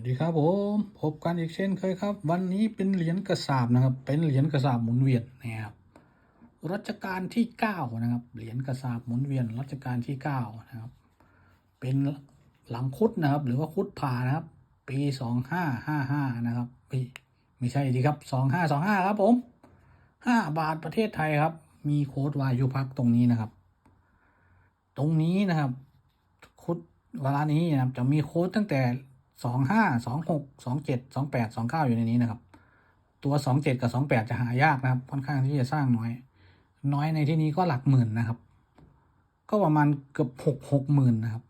วัสดีครับผมพบกันอีกเช่นเคยครับ วันนี้เป็นเหรียญกระสาบนะครับ เป็นเหรียญกระสาบหมุนเวียนนะครับรัชกาลที่เก้านะครับเหรียญกระสาบหมุนเวียนรัชกาลที่เก้านะครับ เป็นหลังคุดนะครับ หรือว่าคุดผ่านะครับ ปีสองห้าห้าห้านะครับไม่ใช่ดีครับสองห้าสองห้าครับผมห้าบาทประเทศไทยครับ มีโค้ดวายุพักตรงนี้นะครับ ตรงนี้นะครับคุดเวลานี้นะครับจะมีโค้ดตั้งแต่ สองห้าสองหกสองเจ็ดสองแปดสองเก้าอยู่ในนี้นะครับ ตัวสองเจ็ดกับสองแปดจะหายากนะครับ ค่อนข้างที่จะสร้างน้อย น้อยในที่นี้ก็หลักหมื่นนะครับ ก็ประมาณเกือบหกหกหมื่นนะครับ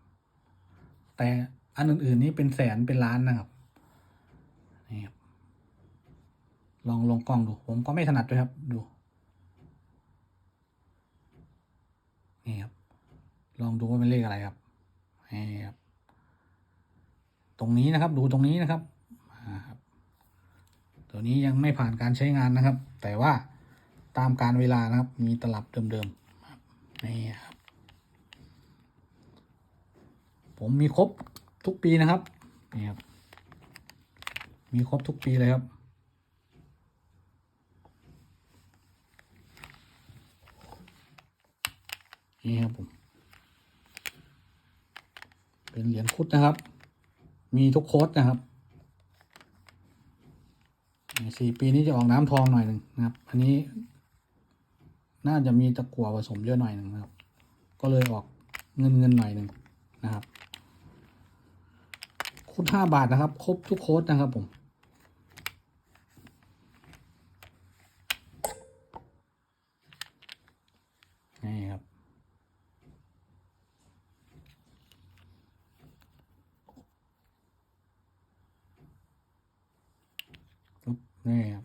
แต่อันอื่นๆนี้เป็นแสนเป็นล้านนะครับนี่ครับลองลงกล้องดู ผมก็ไม่ถนัดด้วยครับ ดูนี่ครับ ลองดูว่าเป็นเลขอะไรครับนี่ครับ ตรงนี้นะครับดูตรงนี้นะครับตัวนี้ยังไม่ผ่านการใช้งานนะครับ แต่ว่าตามการเวลานะครับ มีตลับเดิมๆนี่ครับ ผมมีครบทุกปีนะครับนี่ครับ มีครบทุกปีเลยครับนี่ครับผม เป็นเหรียญคุดนะครับ มีทุกโค้ดนะครับสี่ปีนี้จะออกน้ำทองหน่อยหนึ่งนะครับ อันนี้ น่าจะมีตะกั่วผสมเยอะหน่อยหนึ่งนะครับ ก็เลยออกเงินเงินหน่อยหนึ่งนะครับคุดห้าบาทนะครับ ครบทุกโค้ดนะครับผมนี่ครับ นี่ครับ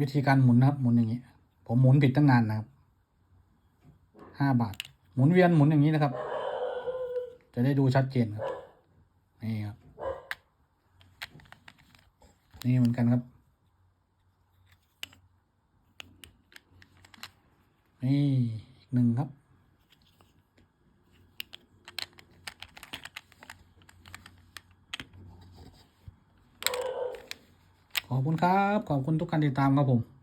วิธีการหมุนนะครับ หมุนอย่างนี้ ผมหมุนผิดตั้งนานนะครับห้าบาท หมุนเวียนหมุนอย่างนี้นะครับ จะได้ดูชัดเจนครับนี่ครับ นี่เหมือนกันครับ นี่อีกหนึ่งครับ ขอบคุณครับ ขอบคุณทุกการติดตามครับผม